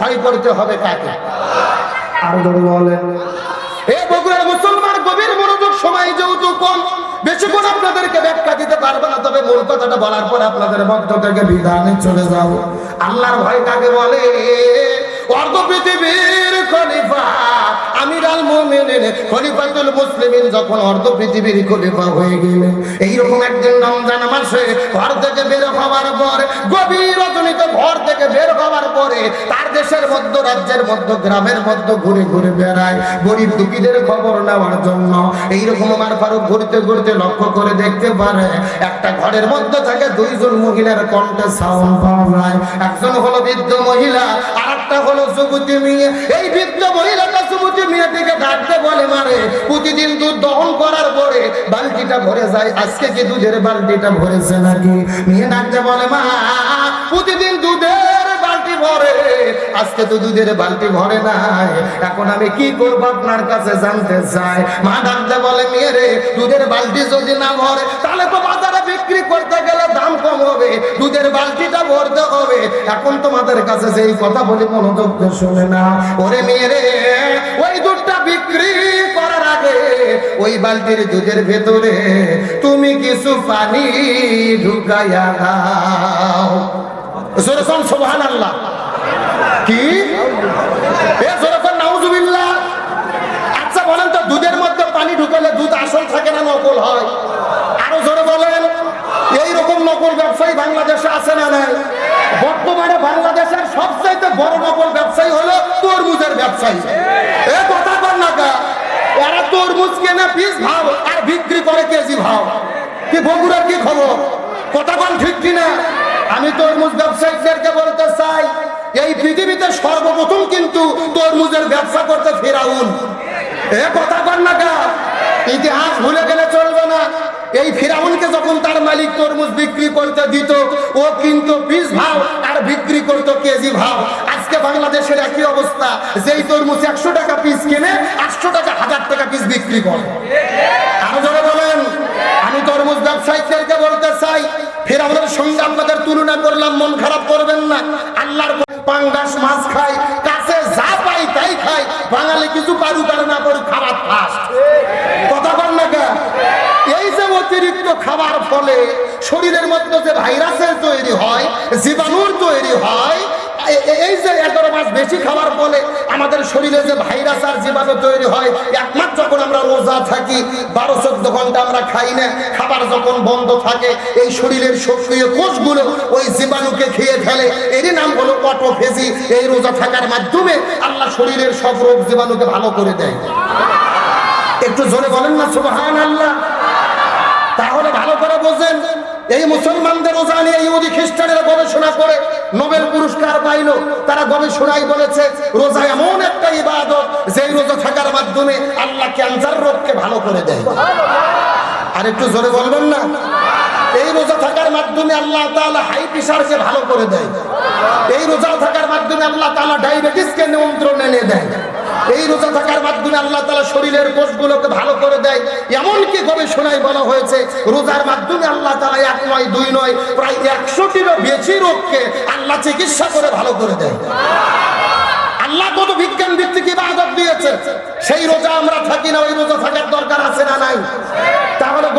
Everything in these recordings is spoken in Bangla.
ভয় করতে হবে কাকে? আর ধরে বলেন এ বগুড়ার মুসলমান গভীর মনোযোগ সময় যেহেতু কম। বেশিক্ষণ আপনাদেরকে ব্যাখ্যা দিতে পারব না তবে মূল কথাটা বলার পর আপনাদের মধ্য থেকে বিধানে চলে যাও আল্লাহর ভয় কাকে বলে? অর্ধ পৃথিবীর খলিফা আমির আল মোমেনের খলিফাতুল মুসলিমিন যখন অর্ধ পৃথিবীর খলিফা হয়ে এইরকম একদিন রমজান মাসে ঘর থেকে বের হওয়ার পর, গভীর ঘর থেকে বের হওয়ার পরে তার দেশের মধ্য, রাজ্যের মধ্য, গ্রামের মধ্য ঘুরে ঘুরে বেড়ায়। গরিব দুঃখীদের খবর নেওয়ার জন্য এইরকম আমার ফারুক ঘুরতে ঘুরতে লক্ষ্য করে দেখতে পারে, একটা ঘরের মধ্যে থাকে দুইজন মহিলার কণ্ঠে সাউন্ড পাওয়া যায়। একজন হলো বৃদ্ধ মহিলা আর একটা হলো যুবতী মেয়ে। এই বৃদ্ধ যুবতী মেয়েটিকে ডাকতে বলে মারে, প্রতিদিন দুধ দহন করার পরে বালতিটা ভরে যায়। আজকে কি দুধের বালতিটা ভরেছে নাকি? মেয়ে ডাকতে বলে, মা, প্রতিদিন বালতি ভরে আজকে তো দুধের বালতি ভরে নাই। এখন আমি কি করব আপনার কাছে জানতে চাই? মা ডাকতে বলে দুধের বালতি যদি না ভরে, তাহলে তো বাজারে বিক্রি করতে গেলে দাম কম হবে। দুধের বালতিটা ভরতে হবে। এখন তোমাদের কাছে যেই কথা বলি, মনোযোগ শোনে না। ওরে মেয়ে রে ওই দুধটা বিক্রি করার আগে ওই বালতির দুধের ভেতরে তুমি কিছু পানি ঢুকাইয়া দাও। জোরসন সোহান আল্লাহ কি? এ নাউজুবিল্লাহ। আচ্ছা বলেন তো, দুধের মধ্যে পানি ঢুকালে দুধ আসল থাকে নকল হয়? আরও জোরে বলেন এই রকম নকল ব্যবসায়ী বাংলাদেশে আছে না নাই? বর্তমানে বাংলাদেশের সবচাইতে বড় নকল ব্যবসায়ী হলো তরমুজের ব্যবসায়ী। এ কথা বল না কা এরা তরমুজ কেনে পিস ভাব আর বিক্রি করে কেজি ভাব। কি বগুড়ার কি খবর? কথা বল ঠিক কিনা? আমি তরমুজ ব্যবসায়ীদেরকে বলতে চাই, এই পৃথিবীতে সর্বপ্রথম কিন্তু তরমুজের ব্যবসা করতে ফেরাউন। এ কথা কর না ইতিহাস ভুলে গেলে চলবে না। এই ফিরাউনকে যখন তার মালিক তরমুজ বিক্রি করতে দিত, ও কিন্তু পিস ভাব আর বিক্রি করতো কেজি ভাব আজকে বাংলাদেশের একই অবস্থা, যেই তরমুজ একশো টাকা পিস কিনে, আটশো টাকা, হাজার টাকা পিস বিক্রি করে। আরও জোরে বলেন, আমি তরমুজ ব্যবসায়ীদেরকে বলতে চাই ফেরাউনের সঙ্গে আপনাদের তুলনা করলাম, মন খারাপ করবেন না। আল্লাহর পাঙ্গাস মাছ খাই কাছে যা পাই তাই খাই বাঙালি কিছু পারু পারে না করে খাবার ফাস্ট কথা বল না কেন? এই যে অতিরিক্ত খাবার ফলে শরীরের মধ্যে যে ভাইরাসের তৈরি হয়, জীবাণুর তৈরি হয় এই যে এগারো মাস বেশি খাওয়ার ফলে আমাদের শরীরে যে ভাইরাস আর জীবাণু তৈরি হয়, একমাত্র যখন আমরা রোজা থাকি, বারো চোদ্দ ঘণ্টা আমরা খাই না, খাবার যখন বন্ধ থাকে, এই শরীরের সক্রিয় কোষগুলো ওই জীবাণুকে খেয়ে ফেলে। এরই নাম হলো অটোফেজি এই রোজা থাকার মাধ্যমে আল্লাহ শরীরের সব রোগ জীবাণুকে ভালো করে দেয়। একটু জোরে বলেন না সুবহান আল্লাহ তাহলে ভালো করে বোঝেন, এই মুসলমানদের রোজা নিয়ে, ইহুদি খ্রিস্টানেরা পুরস্কার পাইলো। তারা গবেষণায় বলেছে রোজা এমন একটা ইবাদত, যেই রোজা থাকার মাধ্যমে আল্লাহ ক্যান্সার রোগকে ভালো করে দেয়। আর একটু জোরে বলবেন না? এই রোজা থাকার মাধ্যমে আল্লাহ তাআলা হাই প্রেশারকে ভালো করে দেয়। এই রোজা থাকার মাধ্যমে আল্লাহ তাআলা ডায়াবেটিসকে নিয়ন্ত্রণে এনে দেয়। এই রোজা থাকার মাধ্যমে আল্লাহ তালা শরীরের কোষগুলোকে ভালো করে দেয়। এমনকি গবেষণায় বলা হয়েছে, রোজার মাধ্যমে আল্লাহ তালা এক নয়, দুই নয়, প্রায় একশোটিরও বেশি রোগকে আল্লাহ চিকিৎসা করে ভালো করে দেয়। আল্লাহ কত বিজ্ঞান ভিত্তিক ইবাদত দিয়েছে। সেই রোজা আমরা থাকি না, ওই রোজা থাকার দরকার আছে না নাই?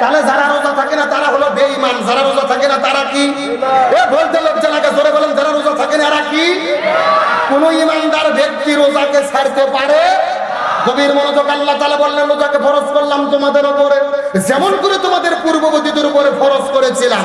তাহলে যারা রোজা থাকে না, তারা হলো বেঈমান। যারা রোজা থাকে না, তারা কি? এ বলতে লজ্জা লাগে, জোরে বলেন, যারা রোজা থাকে না, এরা কি? কোন ইমানদার ব্যক্তি রোজাকে ছাড়তে পারে? গভীর মনোযোগ আল্লাহ তাআলা বললেন, রোজাকে ফরজ করলাম তোমাদের উপরে। যেমন করে তোমাদের পূর্ববর্তীদের উপরে ফরজ করেছিলাম।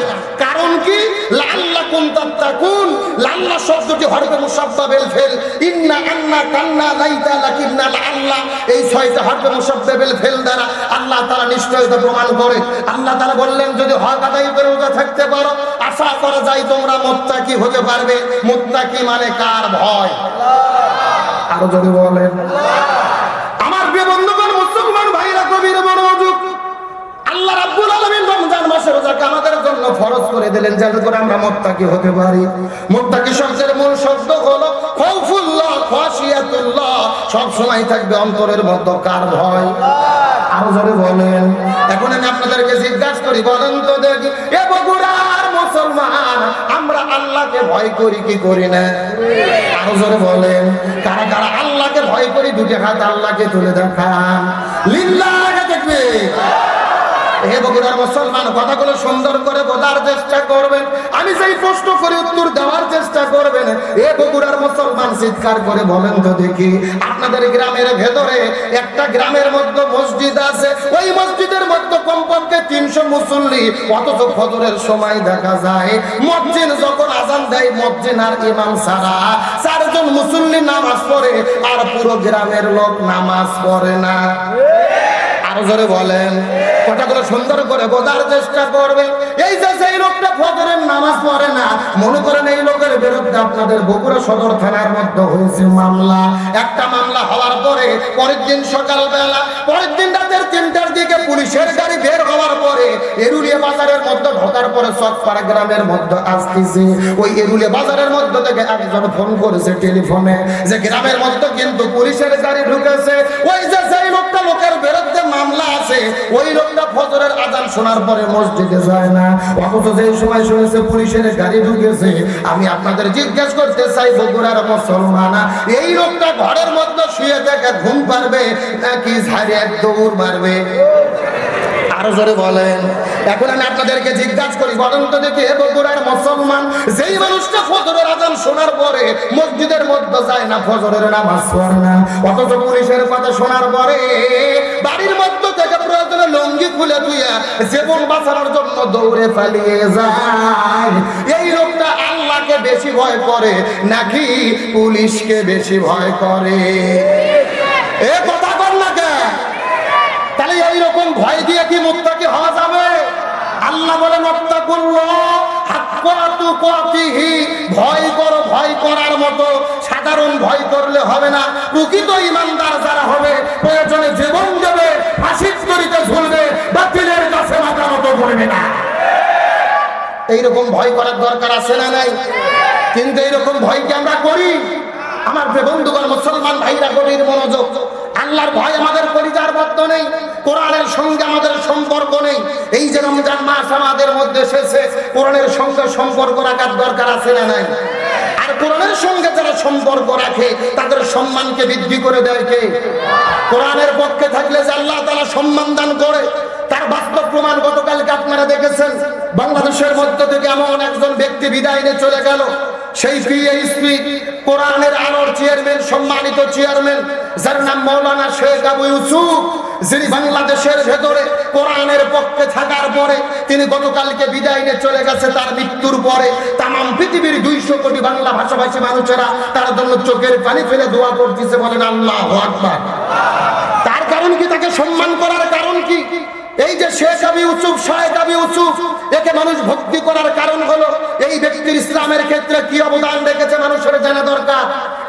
হরফে মুসাব্বাবেল ফেল। ইন্না আন্না কান্না লাইতা লাকিন্না আল্লাহ এই ছয়টা হরফে মুসাব্বাবেল ফেল দ্বারা আল্লাহ তাআলা নিশ্চয়তা প্রমাণ করে। আল্লাহ তারা বললেন যদি হক আদায় করে রোজা থাকতে পারো আশা করা যায় তোমরা মুত্তাকি হতে পারবে। মুত্তাকি মানে কার ভয়? আরও যদি বলেন প্রিয় বন্ধুগণ মুসলমান ভাইরা কবির মনোযোগ আল্লাহ রাব্বুল আলামিন রমজান মাসের রোজাকে আমাদের জন্য ফরজ করে দিলেন, যাতে করে আমরা মোত্তাকি হতে পারি। মোত্তাকি শব্দের মূল শব্দ হলো ভয়? করি আল্লাহকে ভয় করি কি করি না? আরও জোরে বলেন। কারা কারা ভয় করি, দুটি হাত আল্লাহকে তুলে দেখান। লিল্লাহ দেখবে। হে বগুড়ার মুসলমান, কথাগুলো সুন্দর করে বোঝার চেষ্টা করবেন। আমি যেই প্রশ্ন করে, উত্তর দেওয়ার চেষ্টা করবেন। এ বগুড়ার মুসলমান চিৎকার করে বলেন তো দেখি, আপনাদের গ্রামের ভেতরে একটা গ্রামের মধ্যে মসজিদ আছে। ওই মসজিদের মধ্যে কমপক্ষে তিনশো মুসল্লি, অথচ ফজরের সময় দেখা যায়, মসজিদ যখন আজান দেয়, মসজিদ আর ইমাম সারা চারজন মুসল্লি নামাজ পড়ে, আর পুরো গ্রামের লোক নামাজ পড়ে না। আরও জোরে বলেন। কথাগুলো সুন্দর করে বোঝার চেষ্টা করবেন এই যে সেই লোকটা ফজরের নামাজ পড়ে না, মনে করেন এই লোকের বিরুদ্ধে আপনাদের বগুড়া সদর থানার মধ্যে হয়েছে মামলা। একটা মামলা হওয়ার পরে, পরের দিন সকালবেলা, পরের দিন রাতের তিনটার দিকে পুলিশের গাড়ি বের হওয়ার পরে এরুলিয়া বাজারের মধ্যে ঢোকার পরে গ্রামের মধ্যে আসতেছে। ওই এরুলিয়া বাজারের মধ্যে থেকে একজন ফোন করেছে টেলিফোনে যে গ্রামের মধ্যে কিন্তু পুলিশের গাড়ি ঢুকেছে। ওই যে আছে, ওই লোকটা ফজরের আজান শোনার পরে মসজিদে যায় না। অথচ যে সময় শুনেছে পুলিশের গাড়ি ঢুকেছে, আমি আপনাদের জিজ্ঞেস করতে চাই, বগুড়ার মুসলমান, এই লোকটা ঘরের মধ্যে শুয়ে থেকে ঘুম পারবে নাকি ঝাড়ে এক দৌড় মারবে? দেখি বাড়ির মধ্যে লঙ্গি খুলে ধুইয়া জীবন বাঁচানোর জন্য দৌড়ে পালিয়ে যায়। এই লোকটা আল্লাহকে বেশি ভয় করে, নাকি পুলিশকে বেশি ভয় করে? এ কথা কর না তাহলে এইরকম ভয় দিয়ে কি মুক্তাকি হওয়া যাবে? আল্লাহ বলে ভয় করো, ভয় করার মতো সাধারণ ভয় করলে হবে না। প্রকৃত ইমানদার যারা হবে, প্রয়োজনে জীবন দেবে ফাঁসির তরিতে ঝুলবে, বাতিলের কাছে মাথা মতো করবে না। এইরকম ভয় করার দরকার আছে না নাই? কিন্তু এইরকম ভয় কি আমরা করি? আমার যে বন্ধুগণ, মুসলমান ভাইরা, গভীর মনোযোগ। আল্লাহর ভয় আমাদের পরিচার বদ্ধ নেই, কোরআনের সঙ্গে আমাদের সম্পর্ক নেই। এই যে রমজান মাস আমাদের মধ্যে এসেছে, কোরআনের সঙ্গে সম্পর্ক রাখার দরকার আছে না নাই? কোরআনের সঙ্গে যারা সম্পর্ক রাখে, তাদের সম্মানকে বৃদ্ধি করে দেয় কে? কোরআনের পক্ষে থাকলে যে আল্লাহ তারা সম্মান দান করে, তার বাস্তব প্রমাণ গতকালকে আপনারা দেখেছেন। বাংলাদেশের মধ্য থেকে এমন একজন ব্যক্তি বিদায় নিয়ে চলে গেল। সেই পিএইচপি কোরআনের আলোর চেয়ারম্যান, সম্মানিত চেয়ারম্যান, যার নাম মৌলানা শেখ আবু ইউসুফ, যিনি বাংলাদেশের ভেতরে কোরআনের পক্ষে থাকার পরে তিনি গতকালকে বিদায় নিয়ে চলে গেছে। তার মৃত্যুর পরে তাম পৃথিবীর দুইশো কোটি বাংলা ভাষাভাষী মানুষেরা তার জন্য চোখের পানি ফেলে দোয়া করতেছে বলেন আল্লাহ তার কারণ কি? তাকে সম্মান করার কারণ কি? এই যে শেখ আবি ইউসুফ শাহেক আবি ইউসুফ, একে মানুষ ভক্তি করার কারণ হলো এই ব্যক্তির ইসলামের ক্ষেত্রে কি অবদান রেখেছে মানুষের জানা দরকার।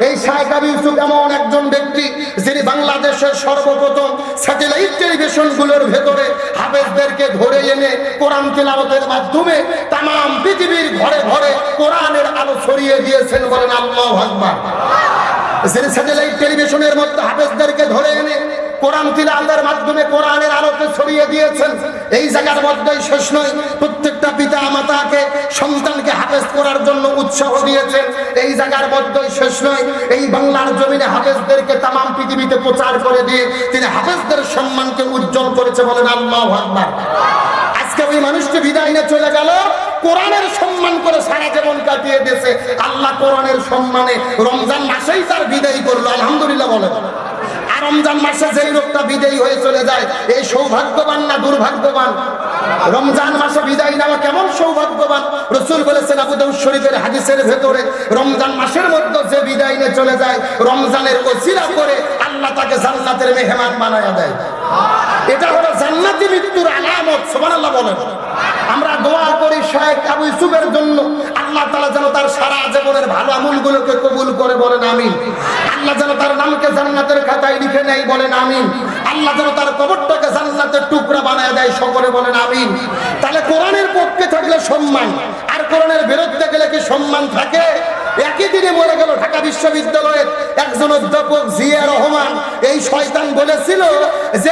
এই শাহেক আবি ইউসুফ এমন একজন ব্যক্তি যিনি বাংলাদেশের সর্বপ্রথম স্যাটেলাইট টেলিভিশনগুলোর ভেতরে হাফেজদেরকে ধরে এনে কোরআন তেলাওয়াতের মাধ্যমে তাম পৃথিবীর ঘরে ঘরে কোরআনের আলো ছড়িয়ে দিয়েছেন বলেন আল্লাহ আকবার। যিনি স্যাটেলাইট টেলিভিশনের মধ্যে হাফেজদেরকে ধরে এনে কোরআন তিলাওয়াতের মাধ্যমে কোরআনের আলোকে ছড়িয়ে দিয়েছেন। এই জায়গার মধ্যেই শেষ নয়, প্রত্যেকটা পিতা মাতাকে, সন্তানকে হাফেজ করার জন্য উৎসাহ দিয়েছেন। এই জায়গার মধ্যেই শেষ নয়, এই বাংলার জমিনে হাফেজদেরকে তাম পৃথিবীতে প্রচার করে দিয়ে তিনি হাফেজদের সম্মানকে উজ্জ্বল করেছে বলেন আল্লাহ আকবার। আজকে ওই মানুষটি বিদায় নিয়ে চলে গেল, কোরআনের সম্মান করে সারা জীবন কাটিয়ে দিয়েছে। আল্লাহ কোরআনের সম্মানে রমজান মাসেই তার বিদায় করল, আলহামদুলিল্লাহ বলে রমজান মাসে যেই লোকটা বিদায়ী হয়ে চলে যায়, এই সৌভাগ্যবান না দুর্ভাগ্যবান? রমজান মাসে বিদায় নেওয়া কেমন সৌভাগ্যবান? রসুল বলেছেন আবু দাউদ শরীফের হাদিসের ভেতরে, রমজান মাসের মধ্যে যে বিদায় নিয়ে চলে যায়, রমজানের ওসিলা করে আল্লাহ তাকে জান্নাতের মেহমান বানায়া দেয়। এটা হলো জান্নাতি মৃত্যুর আলামত, সুবহানাল্লাহ বলেন। আমরা দোয়া শেখ আবু জন্য আল্লাহ তালা যেন তার সারা জীবনের ভালো কবুল করে বলেন আল্লাহ যেন তার নামকে জান্নাতের খাতায় লিখে নেয় বলেন, আমিন। আল্লাহ যেন তার কবরটাকে জান্নাতের টুকরা বানায় দেয় সকলে বলেন, আমিন। তাহলে কোরআনের পক্ষে থাকলে সম্মান, আর কোরআনের বিরুদ্ধে গেলে কি সম্মান থাকে? একই দিনে মরে গেল, ঢাকা বিশ্ববিদ্যালয়ের একজন অধ্যাপক জিয়া রহমান, এই শয়তান বলেছিল যে,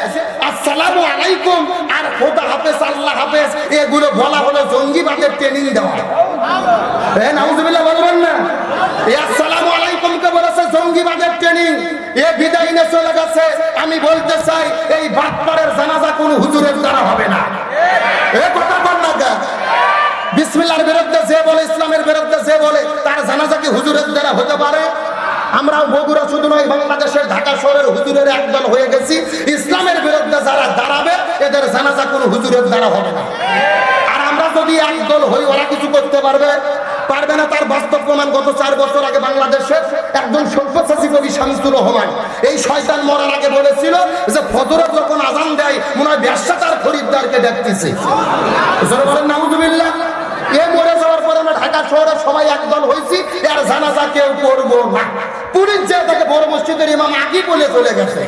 আসসালামু আলাইকুম, আর খোদা হাফেজ, আল্লাহ হাফেজ। এগুলো বলা হলো জঙ্গিবাদের ট্রেনিং দেওয়া। এ, নাউজুবিল্লাহ, বলবেন না? আসসালামু আলাইকুম কে বলেছে জঙ্গিবাদের ট্রেনিং এ, বিদায় নিয়ে চলে গেছে। আমি বলতে চাই, এই বাটপাড়ের জানাজা কোন হুজুরের দ্বারা হবে না। এ, কথা বল না কেন? বিসমিল্লাহর বিরুদ্ধে যে বলে, ইসলামের বিরুদ্ধে যে বলে, তার জানাজা কি হুজুরের দ্বারা হতে পারে? আমরাও বগুড়া শুধু নয়, বাংলাদেশের ঢাকা শহরের হুজুরের একদল হয়ে গেছি। ইসলামের বিরুদ্ধে যারা দাঁড়াবে, এদের জানাজা কোনো হুজুরের দ্বারা হবে না। আর আমরা যদি একদল হই, ওরা কিছু করতে পারবে? পারবে না তার বাস্তব প্রমাণ, গত চার বছর আগে বাংলাদেশের একজন সভ্যসাচী কবি শামসুর রহমান, এই শয়তান মরার আগে বলেছিল যে, ফজরে যখন আজান দেয়, মনে হয় ব্যবসা তার খরিদ্দারকে দেখতেছে। বলেন, নাউজুবিল্লাহ এ মরে যাওয়ার পরে শহরের সবাই একদল হয়েছি আর জানাজা কেউ করব না। পুলিশ যে তাকে বড় মসজিদের ইমাম আগে বলে চলে গেছে।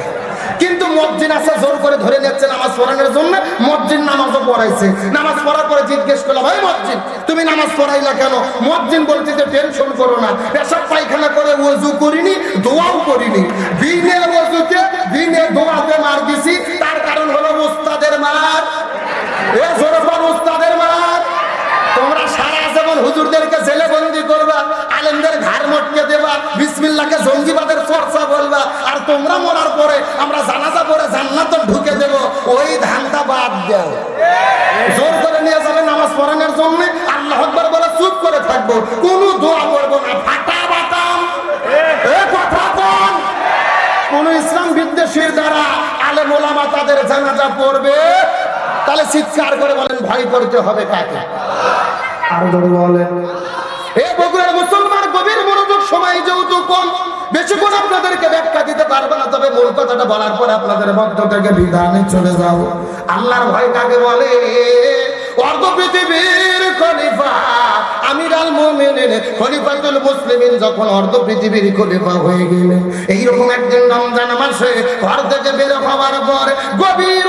কিন্তু মসজিদ আছে, জোর করে ধরে নিচ্ছে নামাজ পড়ানোর জন্য, মসজিদ নামাজও পড়াইছে। নামাজ পড়ার পরে জিজ্ঞেস করলাম ভাই মসজিদ, তুমি নামাজ পড়াইলা কেন? মসজিদ বলছে যে টেনশন করো না। পেশাব পায়খানা করে ওযু করিনি, দোয়াও করিনি। বিনে ওযুতে বিনে দোয়াতে মার দিছি, তার কারণ হলো উস্তাদের মার। এ জোরফান উস্তাদের মার তোমরা সারা জীবন হুজুরদেরকে জেলে বন্দি করবা আলেমদের ঘাড় মটকে দেবা বিসমিল্লাহকে জঙ্গিবাদের চর্চা বলবা আর তোমরা মরার পরে আমরা জানাজা পরে জান্নাত ঢুকে দেব ওই ধানটা বাদ দাও। জোর করে নিয়ে যাবে নামাজ পড়ানোর জন্য আল্লাহ আকবার বলে চুপ করে থাকব কোনো দোয়া করব না ফাটা বাতাম। কথা কোন। কোন ইসলাম বিদ্বেষীর দ্বারা আলেম ওলামা তাদের জানাজা পড়বে? তাহলে চিৎকার করে বলেন ভয় করতে হবে কাকে? আর বলেন। এ বগুড়ার মুসলমান গভীর মনোযোগ, সময় যেহেতু কম, বেশিক্ষণ আপনাদেরকে ব্যাখ্যা দিতে পারবে না, তবে মূল কথাটা বলার পর আপনাদের ভক্ত থেকে বিধানে চলে যাও। আল্লাহর ভয় কাকে বলে অর্ধ পৃথিবীর খলিফা আমির আল মোমেনের খলিফাতুল মুসলিমিন যখন অর্ধ পৃথিবীর খলিফা হয়ে একদিন রমজান মাসে ঘর থেকে বের হওয়ার পর, গভীর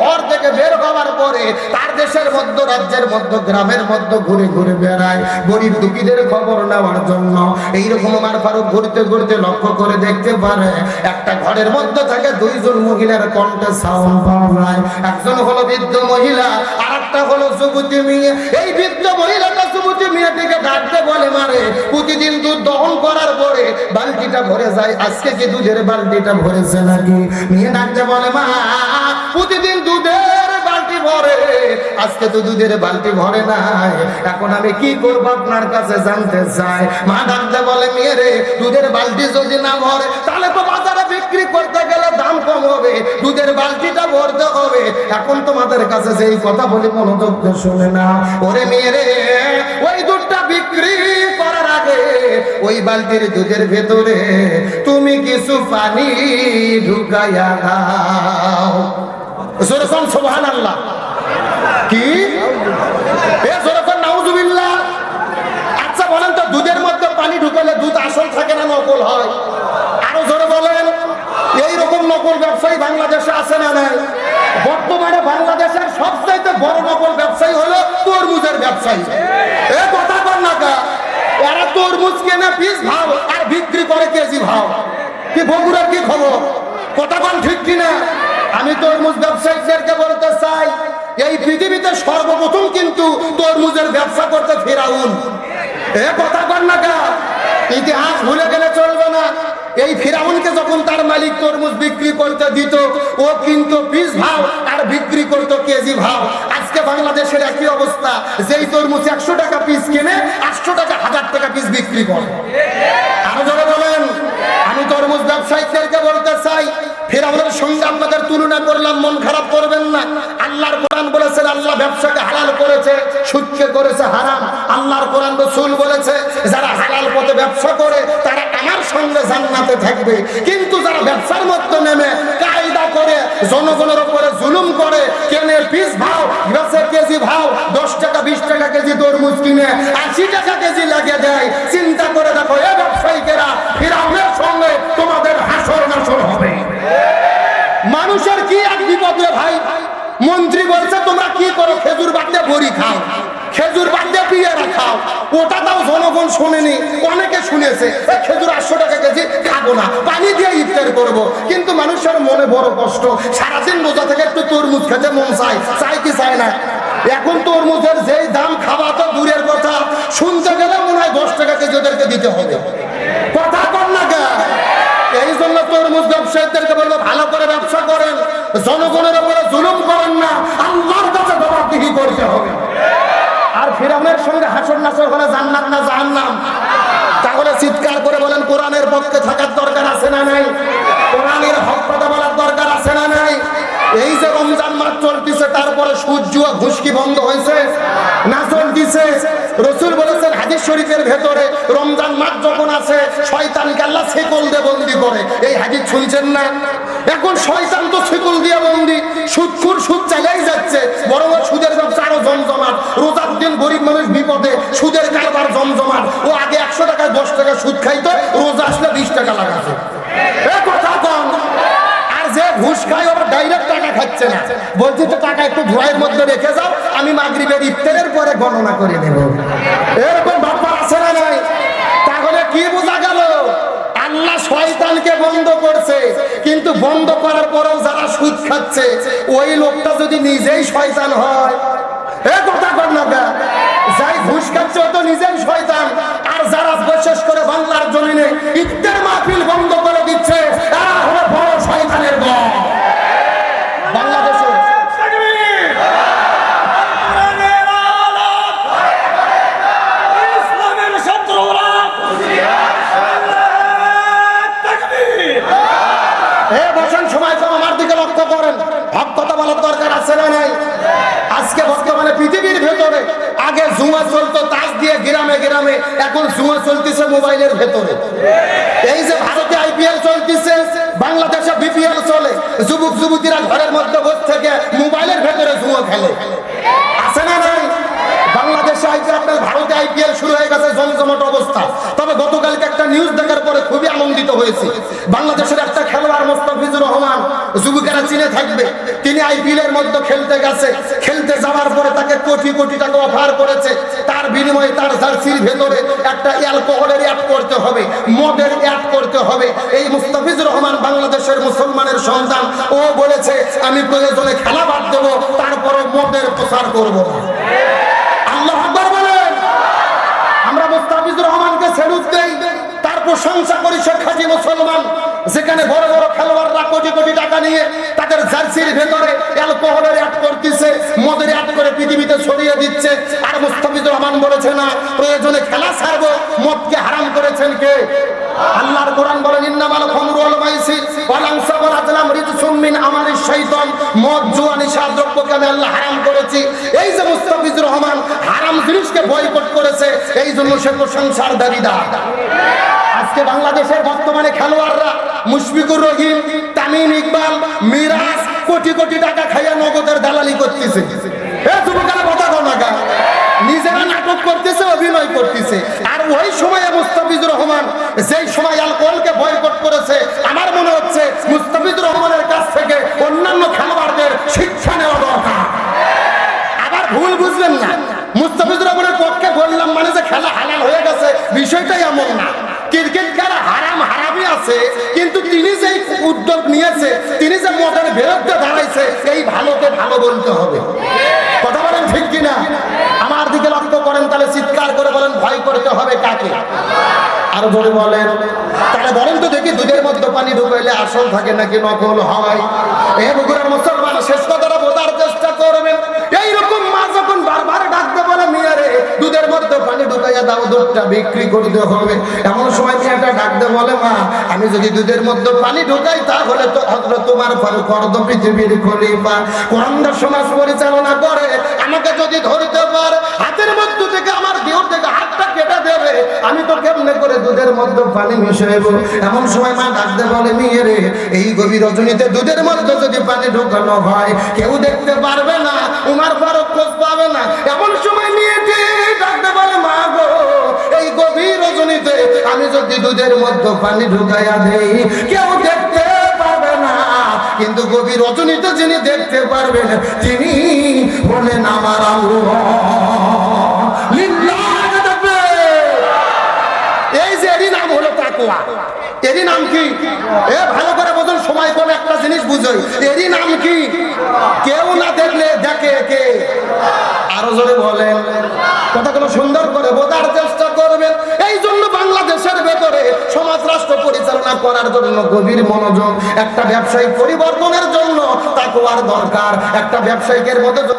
ঘর থেকে বের হওয়ার পরে তার দেশের মধ্য, রাজ্যের মধ্য, গ্রামের মধ্য ঘুরে ঘুরে বেড়ায়। গরিব দুঃখীদের খবর নেওয়ার জন্য এইরকম আমার ফারুক ঘুরতে ঘুরতে লক্ষ্য করে দেখতে পারে, একটা ঘরের মধ্যে থাকে দুইজন মহিলার কণ্ঠে সাউন্ড পাওয়া যায়। একজন হলো বৃদ্ধ মহিলা আর একটা হলো যুবতী মিয়া। এই বৃদ্ধ মহিলাটা যুবতী মিয়াটিকে ডাকতে বলে, মারে, প্রতিদিন দুধ দহন করার পরে বালতিটা ভরে যায়। আজকে কি দুধের বালতিটা ভরেছে নাকি? মিয়া ডাকতে বলে, মা, প্রতিদিন আজকে তো দুধের বালতি ভরে নাই। এখন আমি কি করব আপনার কাছে জানতে চাই? মা ডাকতে বলে মেয়ে রে দুধের বালতি যদি না ভরে, তাহলে তো বাজারে বিক্রি করতে গেলে দাম কম হবে। দুধের বালতিটা ভরতে হবে। এখন তোমাদের কাছে যেই কথা বলি, মনোযোগ শুনে না। ওরে মেয়ে রে ওই দুধটা বিক্রি করার আগে ওই বালতির দুধের ভেতরে তুমি কিছু পানি ঢুকাইয়া দাও। সুরসন সোহান আল্লাহ কি? আচ্ছা বলেন তো, দুধের মধ্যে পানি ঢুকালে দুধ আসল থাকে না নকল হয়? আরও জোরে বলেন এই রকম নকল ব্যবসায়ী বাংলাদেশে আছে না নাই? বর্তমানে বাংলাদেশের সবচাইতে বড় নকল ব্যবসায়ী হলো তরমুজের ব্যবসায়ী। এ কথা বল না কা এরা তরমুজ কেনে পিস ভাও আর বিক্রি করে কেজি ভাও কি বগুড়ার কি খবর? কথা বল ঠিক কিনা? আমি তরমুজ ব্যবসায়ীদেরকে বলতে চাই এই পৃথিবীতে সর্বপ্রথম কিন্তু তরমুজের ব্যবসা করতে ফেরাউন। এ কথা বল না কা ইতিহাস ভুলে গেলে চলবে না। এই ফিরাউনকে যখন তার মালিক তরমুজ বিক্রি করতে দিত, ও কিন্তু পিস ভাও আর বিক্রি করতো কেজি ভাও আজকে বাংলাদেশের একই অবস্থা। যেই তরমুজ একশো টাকা পিস কিনে, আটশো টাকা, হাজার টাকা পিস বিক্রি করে। আরও জোরে বলেন। আমি তরমুজ ব্যবসায়ীদেরকে বলতে চাই, ফেরাউনের সঙ্গে আপনাদের তুলনা করলাম, মন খারাপ করবেন না। আল্লাহর কোরআন বলেছেন, আল্লাহ ব্যবসাকে হালাল করেছে, সুদকে করেছে হারাম। আল্লাহর কোরআন রসুল বলেছে, যারা হালাল পথে ব্যবসা করে, তারা আমার সঙ্গে জান্নাতে থাকবে। কিন্তু যারা ব্যবসার মধ্যে নেমে কায়দা করে, জনগণের উপরে জুলুম করে, কেনে পিস ভাও বেচে কেজি ভাও, দশ টাকা, বিশ টাকা কেজি তরমুজ কিনে, আশি টাকা কেজি মানুষের কি এক বিপদ রে ভাই? মন্ত্রী বলছে, তোমরা কি করো? খেজুর বাদ ভরি খাও, খেজুর বাদ পিয়ে রাখাও ওটা তাও জনগণ শোনেনি, অনেকে শুনেছে খেজুর আটশো টাকা কেজি খাব না, পানি দিয়ে ইফতার করব। কিন্তু মানুষের মনে বড় কষ্ট, সারাদিন বোঝা থেকে একটু তরমুজ খেতে মন চায় চাই কি চায় না? এখন তরমুজের যেই দাম খাওয়া তো দূরের কথা, শুনতে গেলে মনে হয় দশ টাকা কেজি ওদেরকে দিতে হবে। কথা কর না এই জন্য তরমুজ ব্যবসায়ীদেরকে বলব, ভালো করে ব্যবসা জনগণের উপরে জুলুম করেন না আল্লাহর কাছে জবাবদিহি করতে হবে। আর ফিরাউনের সঙ্গে হাসর নাসর হলে জান্নাত না জাহান্নাম? তাহলে চিৎকার করে বলেন কোরআনের পক্ষে থাকার দরকার আছে না নাই? কোরআনের হক কথা বলার দরকার আছে না নাই? এই যে রমজান মাস চলতেছে তারপরে সূর্য ঘুষকি বন্ধ হয়েছে। না চলতেছে। রসুল বলেছেন হাদিস শরীফের ভেতরে রমজান মাস যখন আছে শয়তানকে আল্লাহ শেকল দিয়ে বন্দি করে। এই হাদিস শুনছেন না? এখন শয়তান তো শেকল দিয়ে বন্দি। সুদখুর সুদ চালাই যাচ্ছে। বড় বড় সুদের ব্যবসা আরও জমজমাট। রোজার দিন গরিব মানুষ বিপদে, সুদের কারবার জমজমাট। ও আগে একশো টাকায় দশ টাকা সুদ খাইতো, রোজা আসলে বিশ টাকা লাগাছে এ কথা কম আর যে ঘুষ খায় ওরা ডাইরেক্ট টাকা খাচ্ছে না। বলছি তো টাকা একটু ধোয়ের মধ্যে রেখে যাও, আমি মাগরিবের ইফতারের পরে গণনা করে দেব। এরকম ব্যাপার আছে না নাই তাহলে কি বোঝা গেল আল্লাহ শয়তানকে বন্ধ করছে, কিন্তু বন্ধ করার পরেও যারা সুদ খাচ্ছে, ওই লোকটা যদি নিজেই শয়তান হয় আর যারা বিশেষ করে বাংলার জমিনে ইফতার মাহফিল বন্ধ করে দিচ্ছে এরা ভেতরে। এই যে ভারতে আইপিএল চলতেছে, বাংলাদেশে বিপিএল চলে, যুবক, যুবতীরা ঘরের মধ্যে বসে থেকে মোবাইলের ভেতরে জুয়া খেলে। আছে না নাই? বাংলাদেশে শুরু হয়ে গেছে অবস্থা। তবে গতকালকে একটা নিউজ দেখার পরে খুবই আনন্দিত হয়েছে। বাংলাদেশের একটা খেলোয়াড় চিনে থাকবে, তিনি মধ্যে খেলতে গেছে, খেলতে যাওয়ার পরে তাকে কোটি কোটি টাকা অফার করেছে। তার বিনিময়ে তার জার্সির ভেতরে একটা অ্যালকোহলের অ্যাড করতে হবে, মদের অ্যাড করতে হবে। এই মুস্তাফিজুর রহমান বাংলাদেশের মুসলমানের সন্তান। ও বলেছে, আমি প্রয়োজনে খেলা বাদ দেবো তারপরে মদের প্রচার করব আল্লাহ বলেন। আমরা মুস্তাফিজুর রহমানকে স্যালুট দেই। তার প্রশংসা করি শেখ হাজি মুসলমান। যেখানে বড় বড় খেলোয়াড়রা কোটি কোটি টাকা নিয়ে তাদের জার্সির ভেতরে অ্যালকোহলের অ্যাড করতেছে, মদের অ্যাড করে পৃথিবীতে ছড়িয়ে দিচ্ছে। আর মুস্তাফিজুর রহমান বলেছে না, প্রয়োজনে খেলা ছাড়বো, মদকে হারাম করেছেন কে? আল্লাহর কোরআন বলেন, ইন্নামাল খামরু ওয়াল মাইসির, ওয়াল আনসাব ওয়াল আজলাম রিজসুম মিন আমালিশ শাইতান। মদ, জুয়া, নিশা দ্রব্যকে আমি আল্লাহ হারাম করেছি। এই যে মুস্তাফিজুর রহমান হারাম জিনিসকে বয়কট করেছে, এই জন্য সে প্রশংসার দাবিদার। আজকে বাংলাদেশের বর্তমানে খেলোয়াড়রা মুশফিকুর রহিম, তামিম ইকবাল, মিরাজ কোটি কোটি টাকা খাইয়া নগদের দালালি করতেছে। নিজেরা নাটক করতেছে, অভিনয় আর ওই রহমান সময় করেছে, আমার মনে হচ্ছে মুস্তাফিজুর রহমানের কাছ থেকে অন্যান্য খেলোয়াড়দের শিক্ষা নেওয়া দরকার আবার ভুল বুঝলেন না মুস্তাফিজুর রহমানের পক্ষে বললাম মানে যে খেলা হালাল হয়ে গেছে বিষয়টাই এমন না ক্রিকেট খেলা হারাম হারামই আছে কিন্তু তিনি যে উদ্যোগ নিয়েছে, তিনি যে মতের বিরুদ্ধে দাঁড়াইছে, এই ভালোকে ভালো বলতে হবে। কথা বলেন ঠিক কিনা? আমার দিকে লক্ষ্য করেন, তাহলে চিৎকার করে বলেন, ভয় করতে হবে কাকে? আরও বলে বলেন। তাহলে বলেন তো দেখি দুধের মধ্যে পানি ঢুকাইলে আসল থাকে নাকি নকল হয়? এ বুকুরের মুসলমান, শেষ দাও, দুধটা বিক্রি করতে হবে। এমন সময় মেয়েটা ডাকতে বলে, মা, আমি যদি দুধের মধ্যে পানি ঢুকাই, তাহলে তো হজরত তোমার ফারুক অর্ধ পৃথিবীর খলিফা। কোরআনটা সমাজ পরিচালনা করে, আমাকে যদি ধরতে পার, হাতের মধ্যে থেকে আমার দেহ থেকে হাতটা কেটে দেবে, আমি তো কেমনে করে দুধের মধ্যে পানি মিশাইব? এমন সময় মা ডাকতে বলে, মেয়ে রে, এই গভীর রজনীতে দুধের মধ্যে যদি পানি ঢোকানো হয়, কেউ দেখতে পারবে না, উমার ফারুক খোঁজ পাবে না। এমন সময় গভীর রজনীতে আমি যদি দুধের মধ্যে পানি ঢুকাইয়া দেই, কেউ দেখতে পারবে না। কিন্তু গভীর রজনীতে যিনি দেখতে পারবেন, তিনি বলেন আমার আল্লাহ। এই যে এরই নাম হলো তাকওয়া। এরই নাম কি? এ, ভালো করে বোঝুন, সময় কোন একটা জিনিস বুঝোই এরই নাম কি? কেউ না দেখলে দেখে কে? আরও জোরে বলেন। কথাগুলো সুন্দর করে বোঝার চেষ্টা করবেন। এই জন্য বাংলাদেশের ভেতরে সমাজ রাষ্ট্র পরিচালনা করার জন্য গভীর মনোযোগ, একটা ব্যবসায়িক পরিবর্তনের জন্য তাকুয়ার দরকার, একটা ব্যবসায়িকের মধ্যে